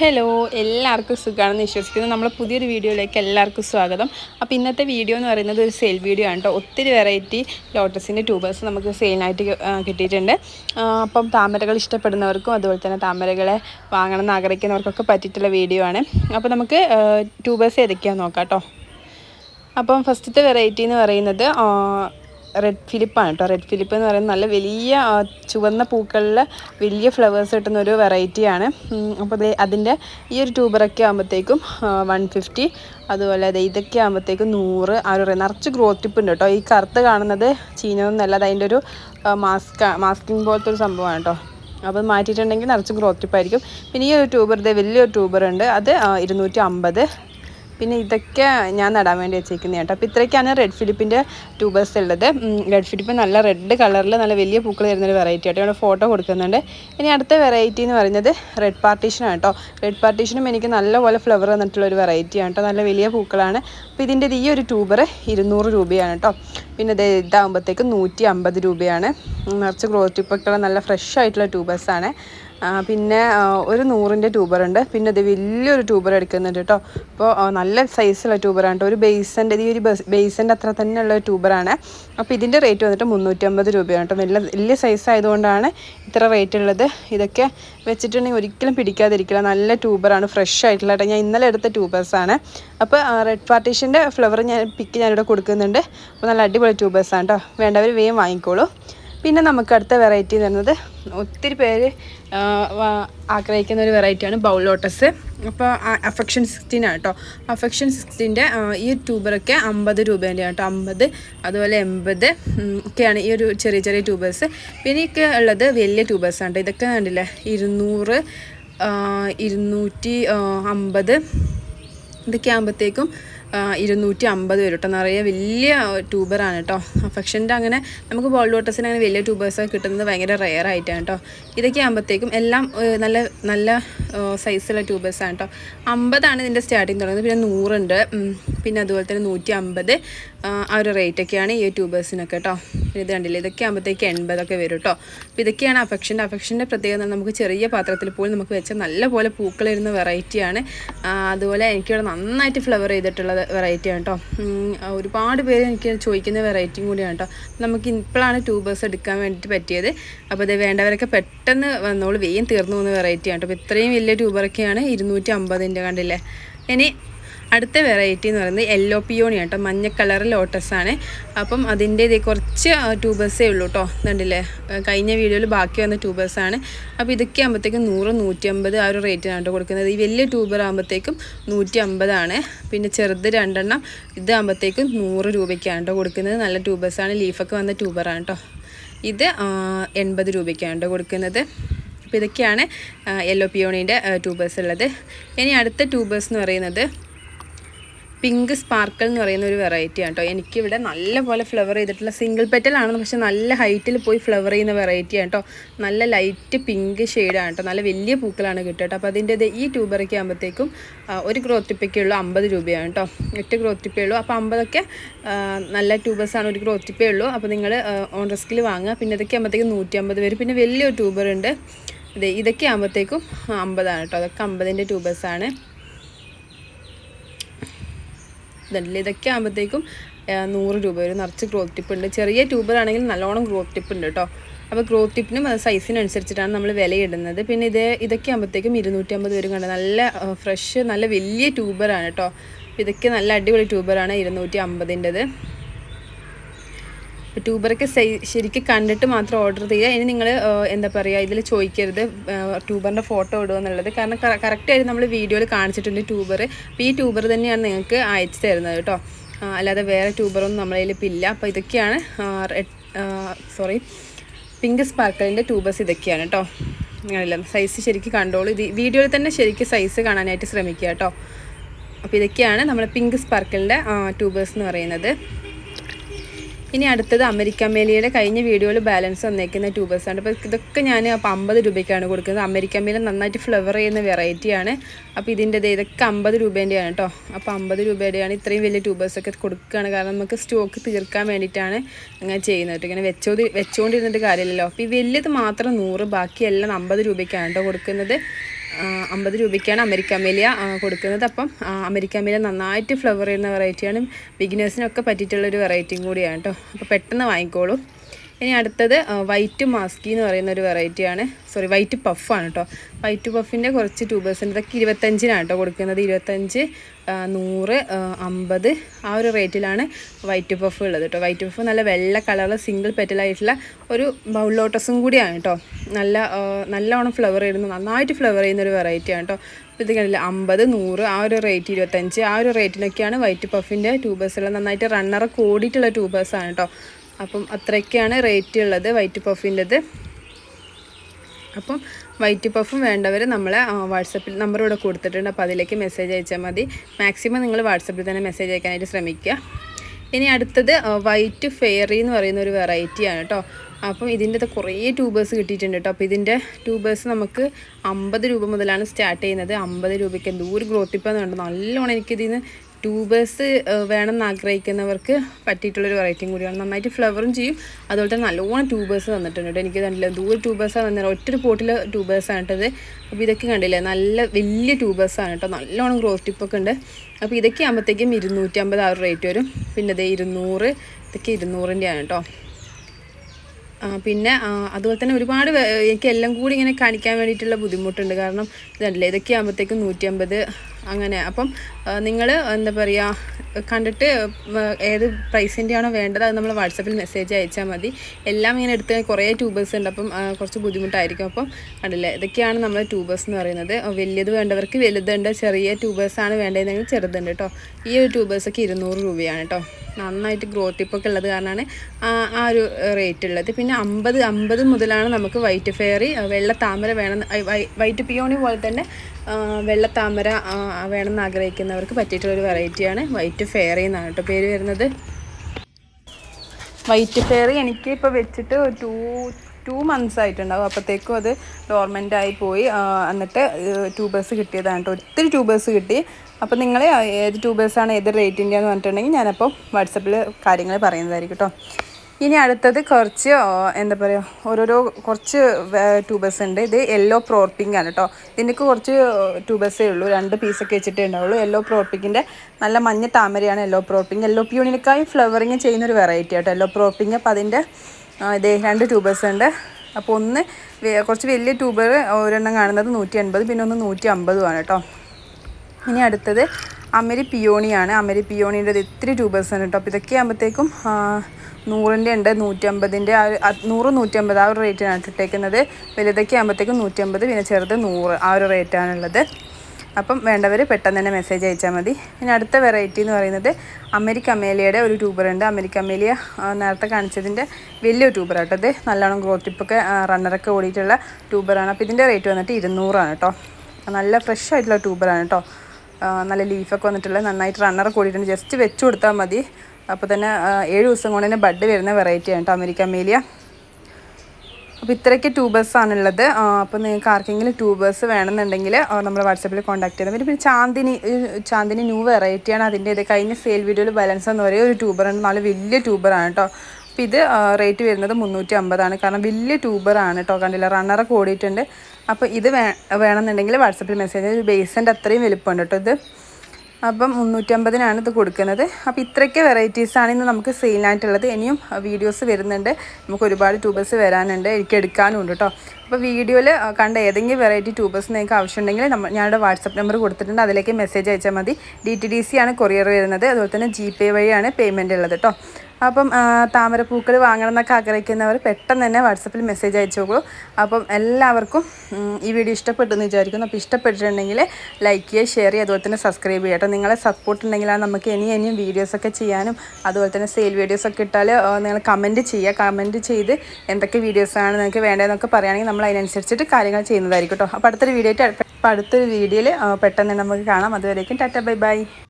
Hello എല്ലാവർക്കും സുഖമാണെന്ന് വിശ്വസിക്കുന്നു. നമ്മൾ പുതിയൊരു വീഡിയോയിലേക്ക് എല്ലാവർക്കും സ്വാഗതം. അപ്പോൾ ഇന്നത്തെ വീഡിയോ എന്ന് പറയുന്നത് ഒരു സെയിൽ വീഡിയോ ആണ് കേട്ടോ. ഒത്തിരി വെറൈറ്റി ലോട്ടസിന്റെ ട്യൂബേഴ്സ് നമുക്ക് സെയിലായിട്ട് കിട്ടിയിട്ടുണ്ട്. അപ്പം താമരകൾ ഇഷ്ടപ്പെടുന്നവർക്കും അതുപോലെ തന്നെ താമരകളെ വാങ്ങണം എന്ന് ആഗ്രഹിക്കുന്നവർക്കൊക്കെ പറ്റിയിട്ടുള്ള വീഡിയോ ആണ്. അപ്പോൾ നമുക്ക് ട്യൂബേഴ്സ് ഏതൊക്കെയാണെന്ന് നോക്കാം കേട്ടോ. അപ്പം ഫസ്റ്റത്തെ വെറൈറ്റി എന്ന് പറയുന്നത് റെഡ് ഫിലിപ്പാണ് കേട്ടോ. റെഡ് ഫിലിപ്പ് എന്ന് പറയുന്നത് നല്ല വലിയ ചുവന്ന പൂക്കളിൽ വലിയ ഫ്ലവേഴ്സ് കിട്ടുന്ന ഒരു വെറൈറ്റിയാണ് അപ്പോൾ അതിന്റെ ഈ ഒരു ട്യൂബറൊക്കെ ആകുമ്പോഴത്തേക്കും വൺ ഫിഫ്റ്റി അതുപോലെ ദേ ഇതൊക്കെ ആകുമ്പോഴത്തേക്കും നൂറ് ആ ഒരു നിറച്ച് ഗ്രോത്ത് ടിപ്പ് ഉണ്ട് കേട്ടോ. ഈ കറുത്ത് കാണുന്നത് അത് അതിന്റെ ഒരു മാസ്ക് മാസ്കിങ് പോലത്തെ ഒരു സംഭവമാണ് കേട്ടോ. അപ്പോൾ മാറ്റിയിട്ടുണ്ടെങ്കിൽ നിറച്ച് ഗ്രോത്ത് ടിപ്പായിരിക്കും പിന്നെ ഈ ഒരു ട്യൂബർ ഇതേ വലിയൊരു ട്യൂബർ ഉണ്ട്. അത് ഇരുന്നൂറ്റി അമ്പത് പിന്നെ ഇതൊക്കെ ഞാൻ നടാൻ വേണ്ടി വെച്ചേക്കുന്നത് കേട്ടോ. അപ്പോൾ ഇത്രയൊക്കെയാണ് റെഡ് ഫിലിപ്പിന്റെ ട്യൂബേഴ്സ് ഉള്ളത്. റെഡ് ഫിലിപ്പ് നല്ല റെഡ് കളറിൽ നല്ല വലിയ പൂക്കൾ തരുന്നൊരു വെറൈറ്റി കേട്ടോ ഇവിടെ ഫോട്ടോ കൊടുക്കുന്നുണ്ട്. ഇനി അടുത്ത വെറൈറ്റി എന്ന് പറയുന്നത് റെഡ് പാർട്ടീഷനാണ് കേട്ടോ. റെഡ് പാർട്ടീഷനും എനിക്ക് നല്ലപോലെ ഫ്ലവർ വന്നിട്ടുള്ള ഒരു വെറൈറ്റിയാണ് കേട്ടോ. നല്ല വലിയ പൂക്കളാണ്. അപ്പോൾ ഇതിന്റെ ഈ ഒരു ട്യൂബർ ഇരുന്നൂറ് രൂപയാണ് കേട്ടോ. പിന്നെ ഇത് ഇതാകുമ്പോഴത്തേക്ക് നൂറ്റി അമ്പത് രൂപയാണ് നിറച്ച് ഗ്രോത്ത് ടിപ്പൊക്കെ നല്ല ഫ്രഷ് ആയിട്ടുള്ള ട്യൂബേഴ്സാണ് പിന്നെ ഒരു നൂറിന്റെ ട്യൂബർ ഉണ്ട്. പിന്നെ ഇത് വലിയൊരു ട്യൂബർ എടുക്കുന്നുണ്ട് കേട്ടോ അപ്പോൾ നല്ല സൈസുള്ള ട്യൂബറാണ് കേട്ടോ ഒരു ബേസിന്റെ ഈ ഒരു ബേസിന്റെ അത്ര തന്നെയുള്ള ട്യൂബറാണ് അപ്പോൾ ഇതിന്റെ റേറ്റ് വന്നിട്ട് മുന്നൂറ്റമ്പത് രൂപയാണ് കേട്ടോ നല്ല വലിയ സൈസ് ആയതുകൊണ്ടാണ് ഇത്ര റേറ്റ് ഉള്ളത് ഇതൊക്കെ വെച്ചിട്ടുണ്ടെങ്കിൽ ഒരിക്കലും പിടിക്കാതിരിക്കില്ല നല്ല ട്യൂബറാണ് ഫ്രഷ് ആയിട്ടുള്ള കേട്ടോ ഞാൻ ഇന്നലെ എടുത്ത ട്യൂബേഴ്സാണ് അപ്പോൾ റെഡ് പാർട്ടീഷന്റെ ഫ്ലവർ ഞാൻ പിക്ക് ഞാനിവിടെ കൊടുക്കുന്നുണ്ട്. അപ്പോൾ നല്ല അടിപൊളി ട്യൂബേഴ്സാണ് കേട്ടോ വേണ്ടവർ വേഗം വാങ്ങിക്കോളൂ. പിന്നെ നമുക്ക് അടുത്ത വെറൈറ്റി വരുന്നത് ഒത്തിരി പേര് ആഗ്രഹിക്കുന്ന ഒരു വെറൈറ്റിയാണ് ബൗൾ ലോട്ടസ്. അപ്പോൾ അഫെക്ഷൻ സിക്സ്റ്റീൻ ആണ് കേട്ടോ അഫെക്ഷൻ സിക്സ്റ്റീന്റെ ഈ ട്യൂബറൊക്കെ അമ്പത് രൂപേന്റെ കേട്ടോ അമ്പത് അതുപോലെ എൺപത് ഒക്കെയാണ് ഈ ഒരു ചെറിയ ചെറിയ ട്യൂബേഴ്സ്. പിന്നെ ഒക്കെ ഉള്ളത് വലിയ ട്യൂബേഴ്സാണ് കേട്ടോ ഇതൊക്കെ കണ്ടില്ലേ? ഇരുന്നൂറ് ഇരുന്നൂറ്റി അമ്പത് ഇതൊക്കെ ആകുമ്പോഴത്തേക്കും ഇരുന്നൂറ്റി അമ്പത് വരും കേട്ടോ നിറയെ വലിയ ട്യൂബറാണ് കേട്ടോ അഫക്ഷന്റെ അങ്ങനെ നമുക്ക് ബോൾഡ് വാട്ടേഴ്സിന് അങ്ങനെ വലിയ ട്യൂബേഴ്സൊക്കെ കിട്ടുന്നത് ഭയങ്കര റെയർ ആയിട്ടാണ് കേട്ടോ ഇതൊക്കെ ആകുമ്പോഴത്തേക്കും എല്ലാം നല്ല നല്ല സൈസുള്ള ട്യൂബേഴ്സാണ് കേട്ടോ അമ്പതാണ് ഇതിന്റെ സ്റ്റാർട്ടിങ് തുടങ്ങുന്നത്. പിന്നെ നൂറുണ്ട്. പിന്നെ അതുപോലെ തന്നെ നൂറ്റി അമ്പത് ആ ഒരു റേറ്റൊക്കെയാണ് ഈ ട്യൂബേഴ്സിനൊക്കെ കേട്ടോ ഇത് കണ്ടില്ല? ഇതൊക്കെ ആകുമ്പോഴത്തേക്ക് എൺപതൊക്കെ വരും കേട്ടോ അപ്പോൾ ഇതൊക്കെയാണ് അഫക്ഷന്റെ. അഫക്ഷന്റെ പ്രത്യേകത നമുക്ക് ചെറിയ പാത്രത്തിൽ പോലും നമുക്ക് വെച്ച നല്ല പോലെ പൂക്കൾ വരുന്ന വെറൈറ്റിയാണ് അതുപോലെ എനിക്കിവിടെ നന്നായിട്ട് ഫ്ലവർ ചെയ്തിട്ടുള്ള വെറൈറ്റിയാണ് കേട്ടോ ഒരുപാട് പേര് എനിക്ക് ചോദിക്കുന്ന വെറൈറ്റിയും കൂടിയാണ് കേട്ടോ നമുക്ക് ഇപ്പോഴാണ് ട്യൂബേഴ്സ് എടുക്കാൻ വേണ്ടിയിട്ട് പറ്റിയത്. അപ്പോൾ ഇത് വേണ്ടവരൊക്കെ പെട്ടെന്ന് വന്നോളൂ. വേഗം തീർന്നു പോകുന്ന വെറൈറ്റിയാണ് കേട്ടോ അപ്പോൾ ഇത്രയും വലിയ ട്യൂബറൊക്കെയാണ് ഇരുന്നൂറ്റി അമ്പതിന്റെ കണ്ടില്ലേ. ഇനി അടുത്ത വെറൈറ്റി എന്ന് പറയുന്നത് യെല്ലോ പിയോണി കേട്ടോ. മഞ്ഞ കളർ ലോട്ടസാണ് അപ്പം അതിന്റെ ഇത് കുറച്ച് ട്യൂബേഴ്സേ ഉള്ളൂ കേട്ടോ കണ്ടില്ലേ? കഴിഞ്ഞ വീഡിയോയിൽ ബാക്കി വന്ന ട്യൂബേഴ്സാണ് അപ്പോൾ ഇതൊക്കെ ആകുമ്പോഴത്തേക്കും നൂറ് നൂറ്റി അമ്പത് ആ ഒരു റേറ്റിനാണ് കേട്ടോ കൊടുക്കുന്നത്. ഈ വലിയ ട്യൂബർ ആകുമ്പോഴത്തേക്കും നൂറ്റി അമ്പതാണ് പിന്നെ ചെറുത് രണ്ടെണ്ണം ഇതാകുമ്പോഴത്തേക്കും നൂറ് രൂപയ്ക്കാണ് കേട്ടോ കൊടുക്കുന്നത്. നല്ല ട്യൂബേഴ്സാണ് ലീഫൊക്കെ വന്ന ട്യൂബറാണ് കേട്ടോ ഇത് എൺപത് രൂപയ്ക്കാണ് കേട്ടോ കൊടുക്കുന്നത്. അപ്പോൾ ഇതൊക്കെയാണ് യെല്ലോ പിയോണീന്റെ ട്യൂബേഴ്സ് ഉള്ളത്. ഇനി അടുത്ത ട്യൂബേഴ്സ് എന്ന് പറയുന്നത് പിങ്ക് സ്പാർക്കിൾ എന്ന് പറയുന്ന ഒരു വെറൈറ്റി ആണ് കേട്ടോ എനിക്കിവിടെ നല്ലപോലെ ഫ്ലവർ ചെയ്തിട്ടുള്ള സിംഗിൾ പെറ്റലാണ് പക്ഷെ നല്ല ഹൈറ്റിൽ പോയി ഫ്ലവർ ചെയ്യുന്ന വെറൈറ്റി ആണ് കേട്ടോ നല്ല ലൈറ്റ് പിങ്ക് ഷെയ്ഡാണ് കേട്ടോ നല്ല വലിയ പൂക്കളാണ് കിട്ടുക കേട്ടോ അപ്പോൾ അതിന്റെ ഈ ട്യൂബറൊക്കെ ആകുമ്പോഴത്തേക്കും ഒരു ഗ്രോത്ത് ടിപ്പൊക്കെ ഉള്ളൂ അമ്പത് രൂപയാണ് കേട്ടോ എട്ട് ഗ്രോത്ത് ടിപ്പേ ഉള്ളൂ. അപ്പോൾ അമ്പതൊക്കെ നല്ല ട്യൂബേഴ്സാണ് ഒരു ഗ്രോത്ത് ടിപ്പേ ഉള്ളൂ. അപ്പോൾ നിങ്ങൾ ഓൺ റിസ്കിൽ വാങ്ങുക. പിന്നെ ഇതൊക്കെ ആകുമ്പോഴത്തേക്കും നൂറ്റി അമ്പത് പേര് പിന്നെ വലിയൊരു അതെ ഇതൊക്കെ ആകുമ്പോഴത്തേക്കും അമ്പതാണ് കേട്ടോ അതൊക്കെ അമ്പതിന്റെ ട്യൂബേഴ്സാണ് ഇതുണ്ടല്ലേ ഇതൊക്കെ ആകുമ്പോഴത്തേക്കും നൂറ് രൂപ വരും. നിറച്ച് ഗ്രോത്ത് ടിപ്പ് ഉണ്ട്. ചെറിയ ട്യൂബറാണെങ്കിൽ നല്ലോണം ഗ്രോത്ത് ടിപ്പ് ഉണ്ട് കേട്ടോ അപ്പോൾ ഗ്രോത്ത് ടിപ്പിനും സൈസിനനുസരിച്ചിട്ടാണ് നമ്മൾ വിലയിടുന്നത് പിന്നെ ഇത് ഇതൊക്കെ ആകുമ്പോഴത്തേക്കും ഇരുന്നൂറ്റമ്പത് വരും കണ്ടോ. നല്ല ഫ്രഷ് നല്ല വലിയ ട്യൂബറാണ് കേട്ടോ ഇതൊക്കെ നല്ല അടിപൊളി ട്യൂബറാണ് ഇരുന്നൂറ്റി അമ്പതിന്റെത് ട്യൂബറൊക്കെ ശരിക്കും കണ്ടിട്ട് മാത്രം ഓർഡർ ചെയ്യുക. ഇനി നിങ്ങൾ എന്താ പറയുക ഇതിൽ ചോദിക്കരുത്. ട്യൂബറിന്റെ ഫോട്ടോ ഇടുക എന്നുള്ളത്. കാരണം കറക്റ്റായിട്ട് നമ്മൾ വീഡിയോയിൽ കാണിച്ചിട്ടുണ്ട് ട്യൂബർ അപ്പോൾ ഈ ട്യൂബർ തന്നെയാണ് നിങ്ങൾക്ക് അയച്ചു തരുന്നത് കേട്ടോ. അല്ലാതെ വേറെ ട്യൂബറൊന്നും നമ്മളതിൽ ഇപ്പം ഇല്ല അപ്പോൾ ഇതൊക്കെയാണ് സോറി പിങ്ക് സ്പാർക്കലിന്റെ ട്യൂബേഴ്സ് ഇതൊക്കെയാണ് കേട്ടോ. നിങ്ങളില്ല സൈസ് ശരിക്കും കണ്ടോളൂ. ഇത് വീഡിയോയിൽ തന്നെ ശരിക്കും സൈസ് കാണാനായിട്ട് ശ്രമിക്കുക കേട്ടോ. അപ്പോൾ ഇതൊക്കെയാണ് നമ്മൾ പിങ്ക് സ്പാർക്കിളിന്റെ ട്യൂബേഴ്സ് എന്ന് പറയുന്നത്. ഇനി അടുത്തത് അമേരിക്ക മേലിയുടെ കഴിഞ്ഞ വീഡിയോയിൽ ബാലൻസ് വന്നേക്കുന്ന ട്യൂബേഴ്സ് ആണ് അപ്പോൾ ഇതൊക്കെ ഞാൻ അപ്പോൾ അമ്പത് രൂപയ്ക്കാണ് കൊടുക്കുന്നത്. അമേരിക്ക മേല നന്നായിട്ട് ഫ്ലവർ ചെയ്യുന്ന വെറൈറ്റിയാണ് അപ്പോൾ ഇതിന്റെ ഇതൊക്കെ അമ്പത് രൂപേന്റെയാണ് കേട്ടോ. അപ്പോൾ അമ്പത് രൂപയുടെയാണ് ഇത്രയും വലിയ ട്യൂബേഴ്സൊക്കെ കൊടുക്കുകയാണ്. കാരണം നമുക്ക് സ്റ്റോക്ക് തീർക്കാൻ വേണ്ടിയിട്ടാണ് അങ്ങനെ ചെയ്യുന്നത് ഇങ്ങനെ വെച്ചോ വെച്ചുകൊണ്ടിരുന്നിട്ട് കാര്യമില്ലല്ലോ. അപ്പോൾ ഈ വലിയത് മാത്രം നൂറ് ബാക്കിയെല്ലാം അമ്പത് രൂപയ്ക്കാണ് കേട്ടോ കൊടുക്കുന്നത്. അമ്പത് രൂപയ്ക്കാണ് അമേരിക്ക അമേരിക്കാമേലിയ കൊടുക്കുന്നത്. അപ്പം അമേരിക്ക അമേലിയ നന്നായിട്ട് ഫ്ലവർ ചെയ്യുന്ന വെറൈറ്റിയാണ് ബിഗിനേഴ്സിനൊക്കെ പറ്റിയിട്ടുള്ളൊരു വെറൈറ്റിയും കൂടിയാണ് കേട്ടോ അപ്പോൾ പെട്ടെന്ന് വാങ്ങിക്കോളൂ. ഇനി അടുത്തത് വൈറ്റ് മാസ്കി എന്ന് പറയുന്ന ഒരു വെറൈറ്റിയാണ് സോറി വൈറ്റ് പഫാണ് കേട്ടോ വൈറ്റ് പഫിന്റെ കുറച്ച് ട്യൂബേഴ്സിന്റെ ഇതൊക്കെ ഇരുപത്തഞ്ചിനാണ് കേട്ടോ കൊടുക്കുന്നത്. ഇരുപത്തഞ്ച് നൂറ് അമ്പത് ആ ഒരു റേറ്റിലാണ് വൈറ്റ് പഫ് ഉള്ളത് കേട്ടോ വൈറ്റ് പഫ് നല്ല വെള്ള കളറിൽ സിംഗിൾ പെറ്റലായിട്ടുള്ള ഒരു ബൗൾ ലോട്ടസും കൂടിയാണ് കേട്ടോ നല്ല നല്ലോണം ഫ്ലവർ ചെയ്യുന്നു നന്നായിട്ട് ഫ്ലവർ ചെയ്യുന്ന ഒരു വെറൈറ്റിയാണ് കേട്ടോ ഇത് കണ്ടില്ല അമ്പത് നൂറ് ആ ഒരു റേറ്റ് ഇരുപത്തഞ്ച് ആ ഒരു റേറ്റിനൊക്കെയാണ് വൈറ്റ് പഫിന്റെ ട്യൂബേഴ്സ് ഉള്ളത്. നന്നായിട്ട് റണ്ണറൊക്കെ ഓടിയിട്ടുള്ള ട്യൂബേഴ്സാണ് കേട്ടോ അപ്പം അത്രയ്ക്കാണ് റേറ്റ് ഉള്ളത് വൈറ്റ് പഫിന്റെത് അപ്പം വൈറ്റ് പഫും വേണ്ടവർ നമ്മൾ വാട്സപ്പിൽ നമ്പർ ഇവിടെ കൊടുത്തിട്ടുണ്ട്. അപ്പോൾ അതിലേക്ക് മെസ്സേജ് അയച്ചാൽ മതി. മാക്സിമം നിങ്ങൾ വാട്സപ്പിൽ തന്നെ മെസ്സേജ് അയക്കാനായിട്ട് ശ്രമിക്കുക. ഇനി അടുത്തത് വൈറ്റ് ഫെയറി എന്ന് പറയുന്ന ഒരു വെറൈറ്റിയാണ് കേട്ടോ അപ്പം ഇതിന്റെ കുറേ ട്യൂബേഴ്സ് കിട്ടിയിട്ടുണ്ട് കേട്ടോ അപ്പോൾ ഇതിന്റെ ട്യൂബേഴ്സ് നമുക്ക് അമ്പത് രൂപ മുതലാണ് സ്റ്റാർട്ട് ചെയ്യുന്നത്. അമ്പത് രൂപയ്ക്ക് എന്തോ ഒരു ഗ്രോത്ത് ഇപ്പം എന്നുണ്ട് നല്ലോണം എനിക്കിതിന് ട്യൂബേഴ്സ് വേണമെന്ന് ആഗ്രഹിക്കുന്നവർക്ക് പറ്റിയിട്ടുള്ളൊരു വെറൈറ്റിയും കൂടിയാണ്. നന്നായിട്ട് ഫ്ലവറും ചെയ്യും. അതുപോലെ തന്നെ നല്ലോണം ട്യൂബേഴ്സ് തന്നിട്ടുണ്ട് എനിക്ക് കണ്ടില്ല ദൂരെ ട്യൂബേഴ്സാണ് തന്നെ ഒറ്റൊരു പോട്ടിൽ ട്യൂബേഴ്സാണ് കേട്ടത്. അപ്പോൾ ഇതൊക്കെ കണ്ടില്ലേ നല്ല വലിയ ട്യൂബേഴ്സാണ് കേട്ടോ. നല്ലോണം ഗ്രോത്ത് ടിപ്പൊക്കെ ഉണ്ട്. അപ്പോൾ ഇതൊക്കെ ആകുമ്പോഴത്തേക്കും ഇരുന്നൂറ്റമ്പത് ആ ഒരു റേറ്റ് വരും. പിന്നെ ഇത് ഇരുന്നൂറ് ഇതൊക്കെ ഇരുന്നൂറിന്റെയാണ് കേട്ടോ. പിന്നെ അതുപോലെ തന്നെ ഒരുപാട് എനിക്ക് എല്ലാം കൂടി ഇങ്ങനെ കാണിക്കാൻ വേണ്ടിയിട്ടുള്ള ബുദ്ധിമുട്ടുണ്ട്. കാരണം ഇതല്ലേ ഇതൊക്കെ ആകുമ്പോഴത്തേക്കും നൂറ്റി അങ്ങനെ. അപ്പം നിങ്ങൾ എന്താ പറയുക കണ്ടിട്ട് ഏത് പ്രൈസിന്റെയാണോ വേണ്ടത് അത് നമ്മൾ വാട്സപ്പിൽ മെസ്സേജ് അയച്ചാൽ മതി. എല്ലാം ഇങ്ങനെ എടുത്ത് കുറേ ട്യൂബേഴ്സ് ഉണ്ട്. അപ്പം കുറച്ച് ബുദ്ധിമുട്ടായിരിക്കും. അപ്പം കണ്ടില്ലേ ഇതൊക്കെയാണ് നമ്മൾ ട്യൂബേഴ്സ് എന്ന് പറയുന്നത്. വലിയത് വേണ്ടവർക്ക് വലുതുണ്ട് ചെറിയ ട്യൂബേഴ്സാണ് വേണ്ടതെങ്കിൽ ചെറുതുണ്ട് കേട്ടോ ഈ ഒരു ട്യൂബേഴ്സൊക്കെ ഇരുന്നൂറ് രൂപയാണ് കേട്ടോ നന്നായിട്ട് ഗ്രോത്ത് ടിപ്പൊക്കെ ഉള്ളത് കാരണമാണ് ആ ഒരു റേറ്റ് ഉള്ളത്. പിന്നെ അമ്പത് അമ്പത് മുതലാണ് നമുക്ക് വൈറ്റ് ഫെയറി വെള്ള താമര വേണം. വൈറ്റ് പിയോണി പോലെ തന്നെ വെള്ള താമര വേണമെന്ന് ആഗ്രഹിക്കുന്നവർക്ക് പറ്റിയിട്ടുള്ള ഒരു വെറൈറ്റിയാണ് വൈറ്റ് ഫെയറി എന്നാണ് കേട്ടോ പേര് വരുന്നത്. വൈറ്റ് ഫെയറി എനിക്ക് ഇപ്പോൾ വെച്ചിട്ട് ടു ടു മന്ത്സ് ആയിട്ടുണ്ടാവും. അപ്പോഴത്തേക്കും അത് ഡോർമെന്റായി പോയി. എന്നിട്ട് ട്യൂബേഴ്സ് കിട്ടിയതാണ് കേട്ടോ. ഒത്തിരി ട്യൂബേഴ്സ് കിട്ടി. അപ്പോൾ നിങ്ങൾ ഏത് ട്യൂബേഴ്സാണ് ഏത് റേറ്റിന്റെയാണെന്ന് പറഞ്ഞിട്ടുണ്ടെങ്കിൽ ഞാനപ്പോൾ വാട്സപ്പിൽ കാര്യങ്ങൾ പറയുന്നതായിരിക്കും കേട്ടോ. ഇനി അടുത്തത് കുറച്ച് എന്താ പറയുക ഓരോരോ കുറച്ച് ട്യൂബേഴ്സ് ഉണ്ട്. ഇത് യെല്ലോ പ്രോർപ്പിങ് ആണ് കേട്ടോ ഇതിനൊക്കെ കുറച്ച് ട്യൂബേഴ്സേ ഉള്ളൂ. രണ്ട് പീസൊക്കെ വെച്ചിട്ടേ ഉണ്ടാവുള്ളൂ. യെല്ലോ പ്രോർപ്പിങ്ങിന്റെ നല്ല മഞ്ഞ താമരയാണ് യെല്ലോ പ്രോർപ്പിങ് യെല്ലോ പ്യൂണിനേക്കാളും ഫ്ലവറിങ് ചെയ്യുന്നൊരു വെറൈറ്റി ആട്ടോ യെല്ലോ പ്രോർപ്പിങ് അപ്പോൾ അതിന്റെ ഇതേ രണ്ട് ട്യൂബേഴ്സ് ഉണ്ട്. അപ്പോൾ ഒന്ന് കുറച്ച് വലിയ ട്യൂബർ ഒരെണ്ണം കാണുന്നത് നൂറ്റി എൺപത് പിന്നെ ഒന്ന് നൂറ്റി അമ്പതുമാണ് കേട്ടോ ഇനി അടുത്തത് അമരി പിയോണിയാണ് അമരി പിയോണിയുടെ ഇത് ഇത്തിരി ആണ് കേട്ടോ അപ്പോൾ ഇതൊക്കെ ആകുമ്പോഴത്തേക്കും നൂറിന്റെ ഉണ്ട് നൂറ്റമ്പതിന്റെ ആ നൂറ് നൂറ്റമ്പത് ആ ഒരു റേറ്റിനാണ് ഇട്ടേക്കുന്നത് വലുതൊക്കെ ആകുമ്പോഴത്തേക്കും നൂറ്റമ്പത് പിന്നെ ചെറുത് നൂറ് ആ ഒരു റേറ്റാണുള്ളത് അപ്പം വേണ്ടവർ പെട്ടെന്ന് തന്നെ മെസ്സേജ് അയച്ചാൽ മതി. ഇനി അടുത്ത വെറൈറ്റി എന്ന് പറയുന്നത് അമേരിക്ക അമേലിയയുടെ ഒരു ട്യൂബർ ഉണ്ട്. അമേരിക്ക അമേലിയ നേരത്തെ കാണിച്ചതിന്റെ വലിയൊരു ട്യൂബർ ആട്ടത് നല്ലോണം ഗ്രോത്ത് ടിപ്പൊക്കെ റണ്ണറൊക്കെ ഓടിയിട്ടുള്ള ട്യൂബറാണ് അപ്പോൾ ഇതിന്റെ റേറ്റ് വന്നിട്ട് ഇരുന്നൂറാണ് കേട്ടോ നല്ല ഫ്രഷ് ആയിട്ടുള്ള ട്യൂബറാണ് കേട്ടോ നല്ല ലീഫൊക്കെ വന്നിട്ടുള്ള നന്നായിട്ട് റണ്ണറൊക്കെ ഓടിയിട്ടുണ്ട്. ജസ്റ്റ് വെച്ച് കൊടുത്താൽ മതി. അപ്പോൾ തന്നെ ഏഴ് ദിവസം കൊണ്ട് തന്നെ ബഡ് വരുന്ന വെറൈറ്റിയാണ് കേട്ടോ അമേരിക്ക മേലിയ അപ്പോൾ ഇത്രയ്ക്ക് ട്യൂബേഴ്സാണുള്ളത് അപ്പോൾ നിങ്ങൾക്ക് ആർക്കെങ്കിലും ട്യൂബേഴ്സ് വേണമെന്നുണ്ടെങ്കിൽ നമ്മൾ വാട്സപ്പിൽ കോൺടാക്ട് ചെയ്താൽ പിന്നെ ചാന്ദിനി ചാന്ദിനി ന്യൂ വെറൈറ്റിയാണ് അതിന്റെ ഇത് കഴിഞ്ഞ സെയിൽ വീഡിയോയിൽ ബാലൻസ് എന്ന് പറയുക ഒരു ട്യൂബറുണ്ട് നല്ല വലിയ ട്യൂബറാണ് കേട്ടോ അപ്പോൾ ഇത് റേറ്റ് വരുന്നത് മുന്നൂറ്റി അമ്പതാണ് കാരണം വലിയ ട്യൂബറാണ് കേട്ടോ കണ്ടില്ല റണ്ണറൊക്കെ ഓടിയിട്ടുണ്ട്. അപ്പോൾ ഇത് വേ വേണമെന്നുണ്ടെങ്കിൽ വാട്സപ്പിൽ മെസ്സേജ് ഒരു ബേസിന്റെ അത്രയും വലുപ്പമുണ്ട് കേട്ടോ ഇത്. അപ്പം മുന്നൂറ്റമ്പതിനാണ് ഇത് കൊടുക്കുന്നത്. അപ്പോൾ ഇത്രയ്ക്ക് വെറൈറ്റീസാണ് ഇന്ന് നമുക്ക് സെയിലായിട്ടുള്ളത് ഇനിയും വീഡിയോസ് വരുന്നുണ്ട്. നമുക്ക് ഒരുപാട് ട്യൂബേഴ്സ് വരാനുണ്ട്. എനിക്ക് എടുക്കാനും ഉണ്ട് കേട്ടോ അപ്പോൾ വീഡിയോയിൽ കണ്ട ഏതെങ്കിലും വെറൈറ്റി ട്യൂബേഴ്സ് നിങ്ങൾക്ക് ആവശ്യമുണ്ടെങ്കിൽ നമ്മൾ ഞങ്ങളുടെ വാട്സപ്പ് നമ്പർ കൊടുത്തിട്ടുണ്ട്. അതിലേക്ക് മെസ്സേജ് അയച്ചാൽ മതി. ഡി ടി ഡി സി ആണ് കൊറിയർ വരുന്നത്. അതുപോലെ തന്നെ ജി പേ വഴിയാണ് പേയ്മെന്റ് ഉള്ളത് കേട്ടോ അപ്പം താമരപ്പൂക്കൾ വാങ്ങണം എന്നൊക്കെ ആഗ്രഹിക്കുന്നവർ പെട്ടെന്ന് തന്നെ വാട്സപ്പിൽ മെസ്സേജ് അയച്ചോളൂ അപ്പം എല്ലാവർക്കും ഈ വീഡിയോ ഇഷ്ടപ്പെട്ടെന്ന് വിചാരിക്കുന്നു. അപ്പോൾ ഇഷ്ടപ്പെട്ടിട്ടുണ്ടെങ്കിൽ ലൈക്ക് ചെയ്യുക ഷെയർ ചെയ്യുക അതുപോലെ തന്നെ സബ്സ്ക്രൈബ് ചെയ്യുക കേട്ടോ നിങ്ങളെ സപ്പോർട്ട് ഉണ്ടെങ്കിലാണ് നമുക്ക് ഇനി ഇനിയും വീഡിയോസൊക്കെ ചെയ്യാനും അതുപോലെ തന്നെ സെയിൽ വീഡിയോസൊക്കെ ഇട്ടാൽ നിങ്ങൾ കമന്റ് ചെയ്യുക. കമന്റ് ചെയ്ത് എന്തൊക്കെ വീഡിയോസാണ് നിങ്ങൾക്ക് വേണ്ടതെന്നൊക്കെ പറയുകയാണെങ്കിൽ നമ്മൾ അതിനനുസരിച്ചിട്ട് കാര്യങ്ങൾ ചെയ്യുന്നതായിരിക്കും കേട്ടോ. അപ്പോൾ അടുത്തൊരു വീഡിയോ അടുത്തൊരു വീഡിയോയിൽ പെട്ടെന്ന് നമുക്ക് കാണാം. അതുവരേക്കും ടാറ്റ ബൈ ബൈ.